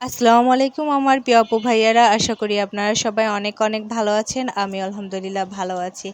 আসসালামু আলাইকুম আমার প্রিয় আপু ভাইয়ারা। আশা করি আপনারা সবাই অনেক অনেক ভালো আছেন আমি আলহামদুলিল্লাহ ভালো আছি।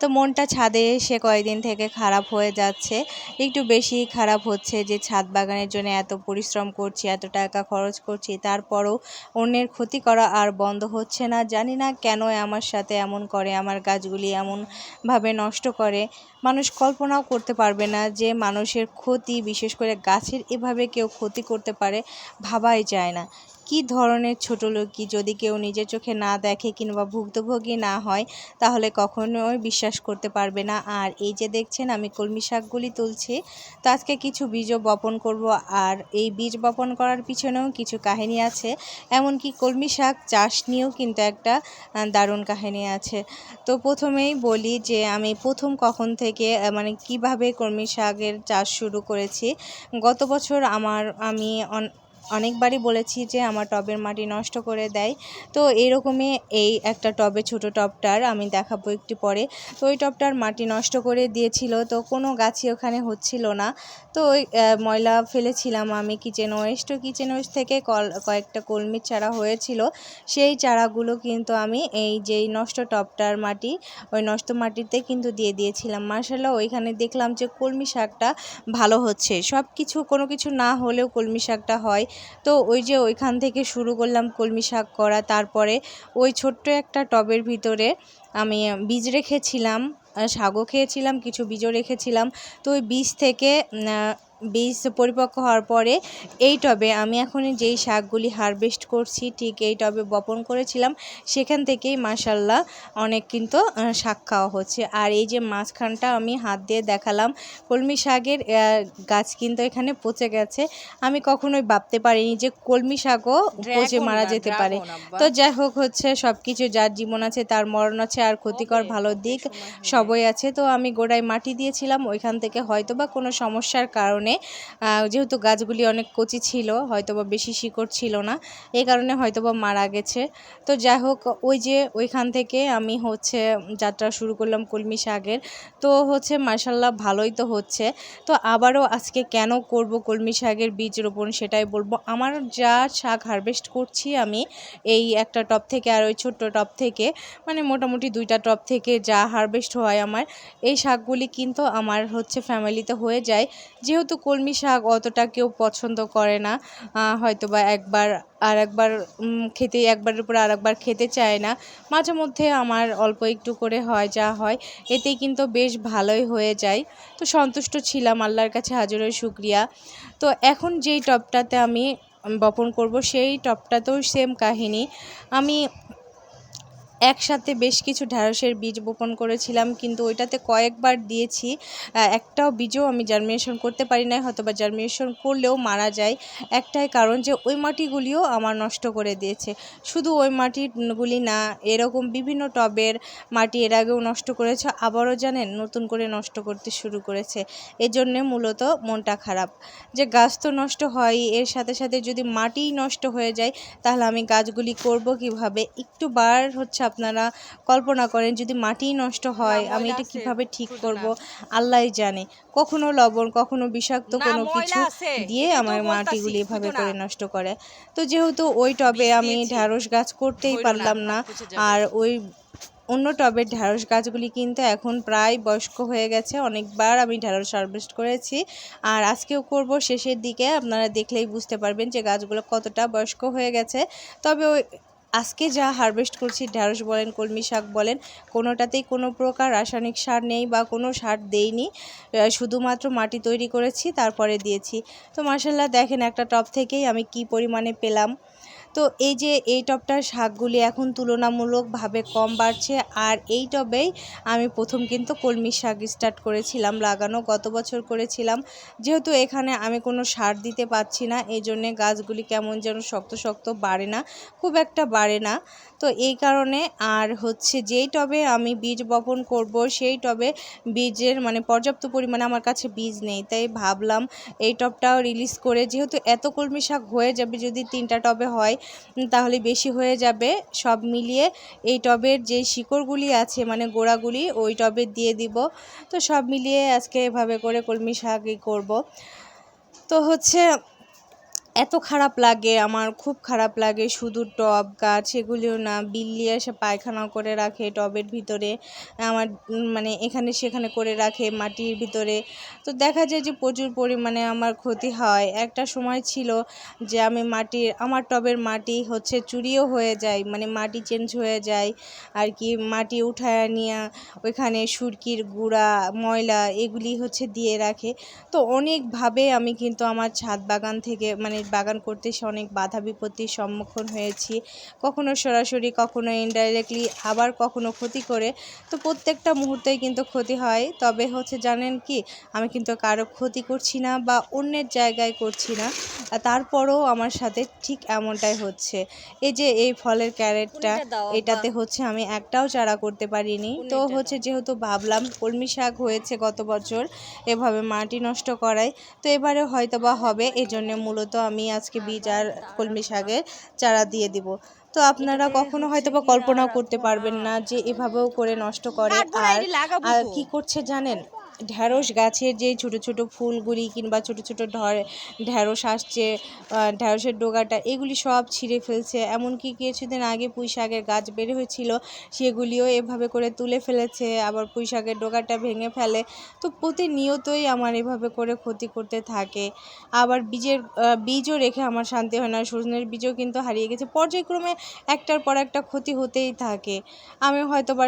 তো মনটা ছাদে এসে কয়েকদিন থেকে খারাপ হয়ে যাচ্ছে, একটু বেশি খারাপ হচ্ছে যে ছাদ বাগানের জন্য এত পরিশ্রম করছি, এত টাকা খরচ করছি, তারপরও অন্যের ক্ষতি করা আর বন্ধ হচ্ছে না। জানি না কেন আমার সাথে এমন করে, আমার গাছগুলি এমনভাবে নষ্ট করে। মানুষ কল্পনাও করতে পারবে না যে মানুষের ক্ষতি, বিশেষ করে গাছের এভাবে কেউ ক্ষতি করতে পারে, ভাবাই যায় না। কি ধরনের ছোট লোকই যদি কেউ নিজের চোখে না দেখে কিংবা ভুক্তভোগী না হয়, তাহলে কখনোই বিশ্বাস করতে পারবে না। আর এই যে দেখছেন, আমি কলমি শাকগুলি তুলছি। তো আজকে কিছু বীজও বপন করব। আর এই বীজ বপন করার পিছনেও কিছু কাহিনী আছে। এমনকি কলমি শাক চাষ নিয়েও কিন্তু একটা দারুণ কাহিনী আছে। তো প্রথমেই বলি যে, আমি প্রথম কখন থেকে মানে কীভাবে কলমি শাকের চাষ শুরু করেছি। গত বছর আমার, আমি অনেকবারই বলেছি যে আমার টবের মাটি নষ্ট করে দেয়। তো এরকমই এই একটা টবে ছোট টবটার আমি দেখাবো একটু পরে। তো ওই টবটার মাটি নষ্ট করে দিয়েছিল, তো কোনো গাছই ওখানে হচ্ছিল না। তো ওই ময়লা ফেলেছিলাম আমি কিচেন ওয়েস্ট তো কিচেন ওয়েস্ট থেকে কল, কয়েকটা কলমির চারা হয়েছিল। সেই চারাগুলো কিন্তু আমি এই যেই নষ্ট টবটার মাটি, ওই নষ্ট মাটিতে কিন্তু দিয়ে দিয়েছিলাম। মার্শাল্লাহ ওইখানে দেখলাম যে কলমি শাকটা ভালো হচ্ছে। সব কিছু কোনো কিছু না হলেও কলমি শাকটা হয়। তো ওই যে ওইখান থেকে শুরু করলাম কলমি শাক করা, তারপরে ওই ছোট্ট একটা টবের ভিতরে আমি বীজ রেখেছিলাম শাকও খেয়েছিলাম, কিছু বীজও রেখেছিলাম। তো ওই বীজ থেকে বীজ পরিপক্ক হওয়ার পরে এই টবে আমি এখন যেই শাকগুলি হারভেস্ট করছি ঠিক এই টবে বপন করেছিলাম সেখান থেকেই মাসাল্লাহ অনেক কিন্তু শাক খাওয়া হচ্ছে। আর এই যে মাঝখানটা আমি হাত দিয়ে দেখালাম কলমি শাকের গাছ কিন্তু এখানে পচে গেছে। আমি কখনোই ভাবতে পারিনি যে কলমি শাকও পচে মারা যেতে পারে। তো যাই হোক হচ্ছে সব কিছু যার জীবন আছে তার মরণ আছে আর ক্ষতিকর ভালো দিক সবই আছে। তো আমি গোড়ায় মাটি দিয়েছিলাম ওইখান থেকে হয়তো বা কোনো সমস্যার কারণে কারণে যেহেতু গাছগুলি অনেক কচি ছিল হয়তো বা বেশি শিকড় ছিল না এই কারণে হয়তো বা মারা গেছে। তো যাই হোক, ওই যে ওইখান থেকে আমি হচ্ছে যাত্রা শুরু করলাম কলমি শাকের। তো হচ্ছে মার্শাল্লাহ ভালোই তো হচ্ছে। তো আবারও আজকে কেন করব কলমি শাকের বীজ রোপণ সেটাই বলব। আমার যা শাক হারভেস্ট করছি আমি, এই একটা টপ থেকে আর ওই ছোট্ট টপ থেকে মানে মোটামুটি দুইটা টপ থেকে যা হারভেস্ট হয় আমার, এই শাকগুলি কিন্তু আমার হচ্ছে ফ্যামিলিতে হয়ে যায়। যেহেতু কলমি শাক অতটা কেউ পছন্দ করে না। হয়তো বা একবার আর একবার খেতে, একবারের উপরে আর একবার খেতে চায় না। মাঝে মধ্যে আমার অল্প একটু করে হয়, যা হয় এতেই কিন্তু বেশ ভালোই হয়ে যায়। তো সন্তুষ্ট ছিলাম, আল্লাহর কাছে হাজারের শুক্রিয়া। তো এখন যেই টপটাতে আমি বপন করব, সেই টপটাতেও সেম কাহিনী। আমি একসাথে বেশ কিছু ঢ্যাঁড়সের বীজ বপন করেছিলাম, কিন্তু ওইটাতে কয়েকবার দিয়েছি। একটাও বীজও আমি জার্মিনেশন করতে পারি না হয়তো বা জার্মিনেশন করলেও মারা যায়। একটাই কারণ যে, ওই মাটিগুলিও আমার নষ্ট করে দিয়েছে। শুধু ওই মাটিগুলি না, এরকম বিভিন্ন টবের মাটি এর আগেও নষ্ট করেছে, আবারও জানেন, নতুন করে নষ্ট করতে শুরু করেছে। এজন্যে মূলত মনটা খারাপ। যে, গাছ তো নষ্ট হয় এর সাথে সাথে যদি মাটিই নষ্ট হয়ে যায়, তাহলে আমি গাছগুলি করব কীভাবে? একটু বার হচ্ছে আপনারা কল্পনা করেন যদি মাটি নষ্ট হয় আমি এটা কীভাবে ঠিক করব? আল্লাহই জানে। কখনো লবণ কখনো বিষাক্ত কোনো কিছু দিয়ে আমার মাটিগুলি এভাবে করে নষ্ট করে। তো যেহেতু ওই টবে আমি ঢ্যাঁড়স গাছ করতেই পারলাম না আর ওই অন্য টবের ঢ্যাঁড়স গাছগুলি কিন্তু এখন প্রায় বয়স্ক হয়ে গেছে। অনেকবার আমি ঢ্যাঁড়স হারভেস্ট করেছি। আর আজকেও করব শেষের দিকে। আপনারা দেখলেই বুঝতে পারবেন যে গাছগুলো কতটা বয়স্ক হয়ে গেছে। তবে ওই আজকে যা হারভেস্ট করছি ঢ্যাঁড়স বলেন, কলমি শাক বলেন, কোনোটাতেই কোনো প্রকার রাসায়নিক সার নেই বা কোনো সার দেইনি। শুধুমাত্র মাটি তৈরি করেছি, তারপরে দিয়েছি। তো মার্শাল্লাহ দেখেন একটা টপ থেকেই আমি কি পরিমাণে পেলাম। তো এই যে এই টবটার শাকগুলি এখন তুলনামূলকভাবে কম বাড়ছে, আর এই টবেই আমি প্রথম কিন্তু কলমি শাক স্টার্ট করেছিলাম, লাগানো গত বছর করেছিলাম। যেহেতু এখানে আমি কোনো সার দিতে পারছি না, এই জন্যে গাছগুলি কেমন যেন শক্ত শক্ত বাড়ে না, খুব একটা বাড়ে না। তো এই কারণে আর হচ্ছে যেই টবে আমি বীজ বপন করব, সেই টবে বীজের মানে পর্যাপ্ত পরিমাণে আমার কাছে বীজ নেই, তাই ভাবলাম এই টবটাও রিলিজ করে, যেহেতু এত কলমি শাক হয়ে যাবে যদি তিনটা টবে হয় তাহলে বেশি হয়ে যাবে। সব মিলিয়ে এই টবের যে শিকড়গুলি আছে মানে গোড়াগুলি, ওই টবে দিয়ে দিব। তো সব মিলিয়ে আজকে এভাবে করে কলমি শাকই করব। তো হচ্ছে এত খারাপ লাগে, আমার খুব খারাপ লাগে। শুধু টব গাছ, এগুলিও না, বিল্লি এসে পায়খানা করে রাখে টবের ভিতরে, আমার মানে এখানে সেখানে করে রাখে মাটির ভিতরে। তো দেখা যায় যে প্রচুর পরিমাণে আমার ক্ষতি হয়। একটা সময় ছিল যে আমি মাটির, আমার টবের মাটি হচ্ছে চুরিও হয়ে যায় মানে মাটি চেঞ্জ হয়ে যায়, আর কি মাটি উঠায় নিয়ে ওইখানে সুরকির গুঁড়া, ময়লা এগুলি হচ্ছে দিয়ে রাখে। তো অনেকভাবে আমি কিন্তু আমার ছাদ বাগান থেকে মানে বাগান করতে এসে অনেক বাধা বিপত্তির সম্মুখীন হয়েছি। কখনো সরাসরি কখনো ইনডাইরেক্টলি আবার কখনো ক্ষতি করে। তো প্রত্যেকটা মুহূর্তেই কিন্তু ক্ষতি হয়। তবে হচ্ছে জানেন কি আমি কিন্তু কারও ক্ষতি করছি না বা অন্যের জায়গায় করছি না। তারপরেও আমার সাথে ঠিক এমনটাই হচ্ছে। এই যে এই ফলের ক্যারেটটা এটাতে হচ্ছে আমি একটাও চারা করতে পারিনি। তো হচ্ছে যেহেতু ভাবলাম কলমি শাক হয়েছে গত বছর এভাবে মাটি নষ্ট করায় তো এবারে হয়তো বা হবে এজন্য মূলত আমি আজকে বীজ আর কলমি শাকের চারা দিয়ে দিব। তো আপনারা কখনো হয়তো বা কল্পনাও করতে পারবেন না যে এভাবেও করে নষ্ট করে আর কি করছে জানেন? ঢ্যাঁড়স গাছের যে ছোট ছোট ফুলগুলি কিংবা ছোট ছোট ঢ্যাঁড়স আসছে ঢ্যাঁড়সের ডোগাটা, এগুলি সব ছিঁড়ে ফেলছে। এমনকি কিছুদিন আগে পুঁই শাকের গাছ বের হয়েছিল, সেগুলিও এভাবে করে তুলে ফেলেছে। আবার পুঁই শাকের ডোগাটা ভেঙে ফেলে। তো প্রতিনিয়তই আমার এভাবে করে ক্ষতি করতে থাকে। আবার বীজের বীজও রেখে আমার শান্তি হয় না। সজনের বীজও কিন্তু হারিয়ে গেছে। পর্যায়ক্রমে একটার পর একটা ক্ষতি হতেই থাকে। আমি হয়তো বা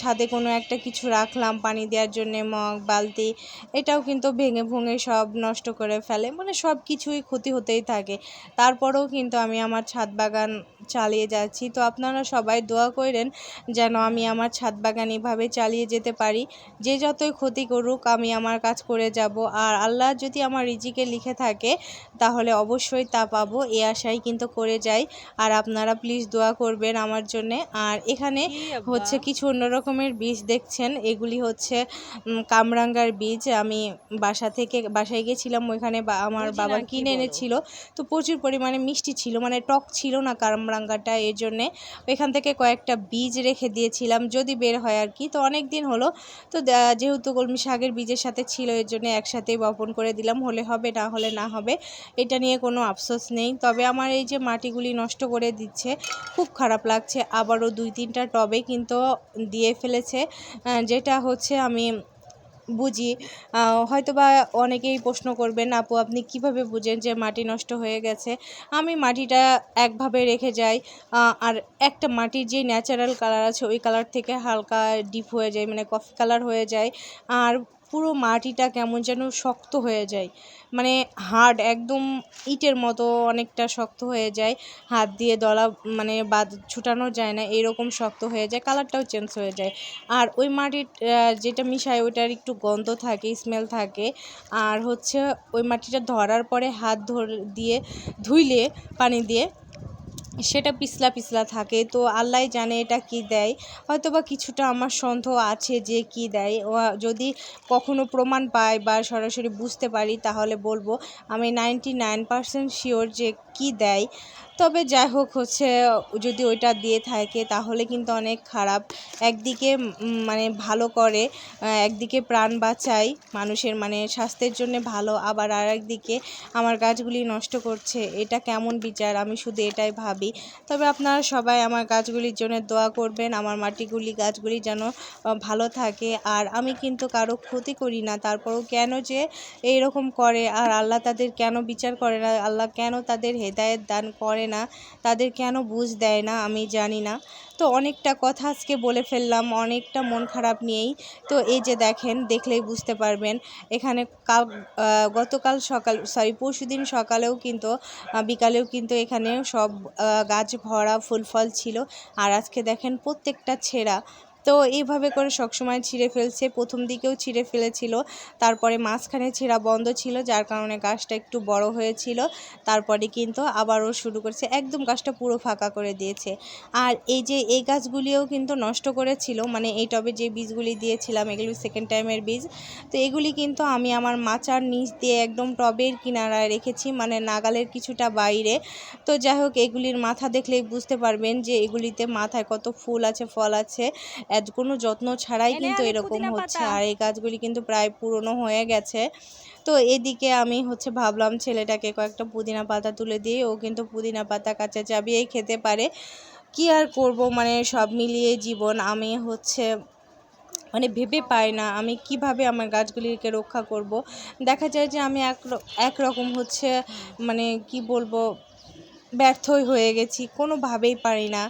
ছাদে কোনো একটা কিছু রাখলাম পানি দেওয়ার জন্যে, মগ বালতি এটাও কিন্তু ভেঙে ভুঙে সব নষ্ট করে ফেলে। মানে সব কিছুই ক্ষতি হতেই থাকে। তারপরেও কিন্তু আমি আমার ছাদ বাগান চালিয়ে যাচ্ছি। তো আপনারা সবাই দোয়া করেন যেন আমি আমার ছাদ বাগান এভাবে চালিয়ে যেতে পারি। যে যতই ক্ষতি করুক আমি আমার কাজ করে যাব। আর আল্লাহ যদি আমার রিজিকে লিখে থাকে তাহলে অবশ্যই তা পাবো। এ আশাই কিন্তু করে যাই। আর আপনারা প্লিজ দোয়া করবেন আমার জন্যে। আর এখানে হচ্ছে কিছু অন্য রকমের বীজ দেখছেন। এগুলি হচ্ছে উম, কামরাঙ্গার বীজ আমি বাসা থেকে বাসায় গেছিলাম ওইখানে বা- আমার বাবা কিনে এনেছিল। তো প্রচুর পরিমাণে মিষ্টি ছিল মানে টক ছিল না কামরাঙ্গাটা এর জন্যে। ওইখান থেকে কয়েকটা বীজ রেখে দিয়েছিলাম যদি বের হয় আর কি। তো অনেক দিন হলো তো যেহেতু কলমি শাকের বীজের সাথে ছিল এর জন্য একসাথেই বপন করে দিলাম হলে হবে না হলে না হবে। এটা নিয়ে কোনো আফসোস নেই। তবে আমার এই যে মাটিগুলি নষ্ট করে দিচ্ছে খুব খারাপ লাগছে। আবারও দুই তিনটা টবে কিন্তু দিয়ে ফেলেছে। যেটা হচ্ছে আমি বুঝি। হয়তো বা অনেকেই প্রশ্ন করবেন, আপু, আপনি কীভাবে বুঝেন যে মাটি নষ্ট হয়ে গেছে? আমি মাটিটা একভাবে রেখে যাই। আর একটা মাটির যে ন্যাচারাল কালার আছে, ওই কালার থেকে হালকা ডিপ হয়ে যায় মানে কফি কালার হয়ে যায়। আর পুরো মাটিটা কেমন যেন শক্ত হয়ে যায়। মানে হার্ড একদম ইটের মতো অনেকটা শক্ত হয়ে যায়। হাত দিয়ে দলা মানে বাদ ছুটানো যায় না, এরকম শক্ত হয়ে যায়, কালারটাও চেঞ্জ হয়ে যায়। আর ওই মাটির যেটা মিশায় ওইটার একটু গন্ধ থাকে স্মেল থাকে। আর হচ্ছে ওই মাটিটা ধরার পরে হাত ধর, দিয়ে ধুইলে, পানি দিয়ে সেটা পিছলা পিছলা থাকে। তো আল্লাহ জানে এটা কি দেয়। হয়তো বা কিছুটা আমার সন্দেহ আছে যে কি দেয়। ও যদি কখনো প্রমাণ পাই বা সরাসরি বুঝতে পারি, তাহলে বলব আমি নাইনটি নাইন পার্সেন্ট শিওর যে কি দেয়। তবে যাই হোক হচ্ছে, যদি ওইটা দিয়ে থাকে, তাহলে কিন্তু অনেক খারাপ। একদিকে মানে ভালো করে একদিকে প্রাণ বাঁচায় মানুষের মানে স্বাস্থ্যের জন্য ভালো। আবার আর একদিকে আমার গাছগুলি নষ্ট করছে, এটা কেমন বিচার? আমি শুধু এটাই ভাবি। তবে আপনারা সবাই আমার গাছগুলির জন্য দোয়া করবেন, আমার মাটিগুলি গাছগুলি যেন ভালো থাকে। আর আমি কিন্তু কারও ক্ষতি করি না, তারপরও কেন যে এই রকম করে? আর আল্লাহ তাদের কেন বিচার করে না? আল্লাহ কেন তাদের হেদায়েত দান করে না? তাদের কেন বুঝ দেয় না? আমি জানি না। তো অনেকটা কথা আজকে বলে ফেললাম, অনেকটা মন খারাপ নিয়েই। তো এই যে দেখেন, দেখলেই বুঝতে পারবেন। এখানে কাল গতকাল সকাল সরি পরশু দিন সকালেও কিন্তু বিকালেও কিন্তু এখানে সব গাছ ভরা ফুল ফল ছিল। আর আজকে দেখেন প্রত্যেকটা ছেঁড়া তো এইভাবে করে সবসময় ছিঁড়ে ফেলছে। প্রথম দিকেও ছিঁড়ে ফেলেছিল, তারপরে মাঝখানে ছেঁড়া বন্ধ ছিল, যার কারণে গাছটা একটু বড় হয়েছিল। তারপরে কিন্তু আবারও শুরু করছে, একদম গাছটা পুরো ফাঁকা করে দিয়েছে। আর এই যে এই গাছগুলিও কিন্তু নষ্ট করেছিল মানে এই টবে যে বীজগুলি দিয়েছিলাম, এগুলি সেকেন্ড টাইমের বীজ। তো এগুলি কিন্তু আমি আমার মাচার নিচ দিয়ে একদম টবের কিনারায় রেখেছি মানে নাগালের কিছুটা বাইরে। তো যাই হোক, এগুলির মাথা দেখলেই বুঝতে পারবেন যে এগুলিতে মাথায় কত ফুল আছে, ফল আছে। কোনো যত্ন ছাড়াই কিন্তু এরকম হচ্ছে। আর এই গাছগুলি কিন্তু প্রায় পুরনো হয়ে গেছে। তো এদিকে আমি হচ্ছে ভাবলাম ছেলেটাকে কয়েকটা পুদিনা পাতা তুলে দিই ও কিন্তু পুদিনা পাতা কাঁচা চাবিয়েই খেতে পারে। কি আর করব? মানে সব মিলিয়ে জীবন আমি হচ্ছে মানে ভেবে পাই না আমি কীভাবে আমার গাছগুলিকে রক্ষা করব। দেখা যায় যে আমি এক একরকম হচ্ছে মানে কি বলব ব্যর্থই হয়ে গেছি কোনোভাবেই পারি না।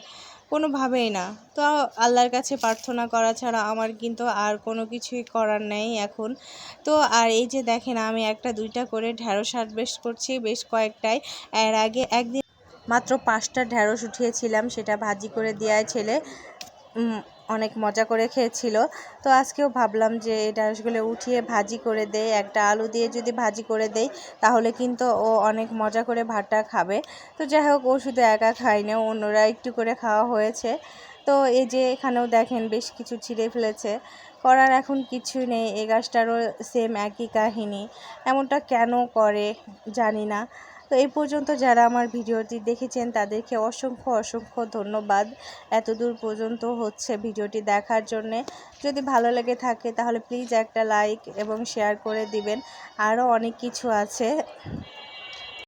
কোনোভাবেই না। তো আল্লাহর কাছে প্রার্থনা করা ছাড়া আমার কিন্তু আর কোনো কিছুই করার নেই এখন। তো আর এই যে দেখেন, আমি একটা, দুইটা করে ঢ্যাঁড়স হারভেস্ট করছি, বেশ কয়েকটাই। এর আগে একদিন মাত্র পাঁচটা ঢ্যাঁড়স উঠিয়েছিলাম, সেটা ভাজি করে দেওয়ায় ছেলে অনেক মজা করে খেয়েছিল। তো আজকেও ভাবলাম যে এই ঢ্যাঁড়সগুলো উঠিয়ে ভাজি করে দেই, একটা আলু দিয়ে যদি ভাজি করে দেই, তাহলে কিন্তু ও অনেক মজা করে ভাতটা খাবে। তো যাই হোক, ও শুধু একা খায়নি, অন্যরা একটু করে খাওয়া হয়েছে। তো এই যে এখানেও দেখেন বেশ কিছু ছিঁড়ে ফেলেছে। করার এখন কিছুই নেই, এই গাছটারও সেম একই কাহিনী। এমনটা কেন করে জানি না। তো এই পর্যন্ত যারা আমার ভিডিওটি দেখেছেন, তাদেরকে অসংখ্য অসংখ্য ধন্যবাদ এত দূর পর্যন্ত হচ্ছে ভিডিওটি দেখার জন্যে। যদি ভালো লেগে থাকে, তাহলে প্লিজ একটা লাইক এবং শেয়ার করে দিবেন। আরও অনেক কিছু আছে।